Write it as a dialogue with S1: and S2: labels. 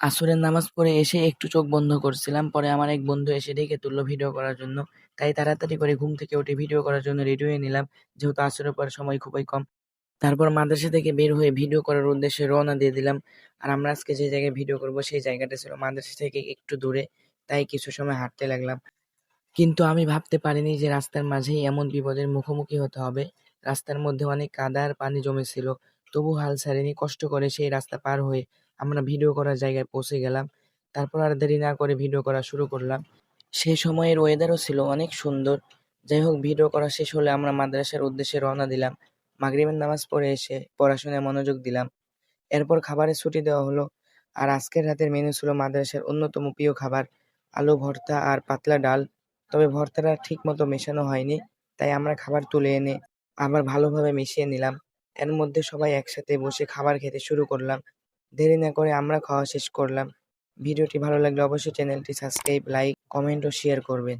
S1: আসরের নামাজ পড়ে এসে একটু চোখ বন্ধ করছিলাম। পরে আমার এক বন্ধু এসে ডেকে তুললো ভিডিও করার জন্য। তাই তাড়াতাড়ি করে ঘুম থেকে উঠে ভিডিও করার জন্য রেডি হয়ে নিলাম। যেহেতু আসরের পর সময় খুবই কম। তারপর মাদ্রাসা থেকে বের হয়ে ভিডিও করার উদ্দেশ্যে রওনা দিয়ে দিলাম। আর আমরা আজকে যে জায়গায় ভিডিও করব সেই জায়গাটা ছিল মাদ্রাসা থেকে একটু দূরে। তাই কিছু সময় হাঁটতে লাগলাম। কিন্তু আমি ভাবতে পারিনি যে রাস্তার মাঝেই এমন বিপদের মুখোমুখি হতে হবে। রাস্তার মধ্যে অনেক কাদা আর পানি জমেছিল। তবু হাল ছাড়িনি কষ্ট করে সেই রাস্তা পার হয়ে আমরা ভিডিও করার জায়গায় পৌঁছে গেলাম। তারপর আর দেরি না করে ভিডিও করা শুরু করলাম। সেই সময়ের ওয়েদারও ছিল অনেক সুন্দর। যাই হোক ভিডিও করা শেষ হলে আমরা মাদ্রাসার উদ্দেশ্যে রওনা দিলাম। মাগরিবের নামাজ পড়ে এসে পড়াশোনায় মনোযোগ দিলাম। এরপর খাবারের ছুটি দেওয়া হলো। আর আজকের রাতের মেনু ছিল মাদ্রাসার অন্যতম প্রিয় খাবার, আলু, ভর্তা আর পাতলা ডাল। তবে ভর্তাটা ঠিক মতো মেশানো হয়নি। তাই আমরা খাবার তুলে এনে আবার ভালোভাবে মিশিয়ে নিলাম। এর মধ্যে সবাই একসাথে বসে খাবার খেতে শুরু করলাম। দেরি না করে আমরা খাওয়া শেষ করলাম। ভিডিওটি ভালো লাগলে অবশ্যই চ্যানেলটি সাবস্ক্রাইব, লাইক, কমেন্ট ও শেয়ার করবেন।